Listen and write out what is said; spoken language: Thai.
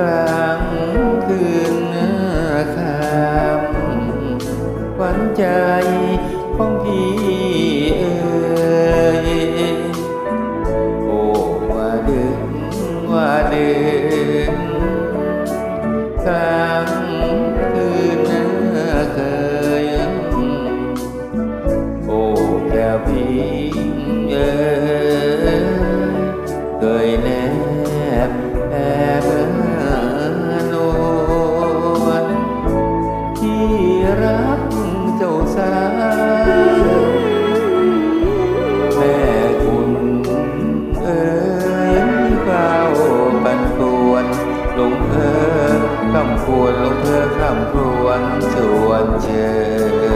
กลางคืนคำหวันใจของพี่เอ่ยโอ้ว่าดึงว่าดึง คำควรลงเธอคำครวญชวนเชย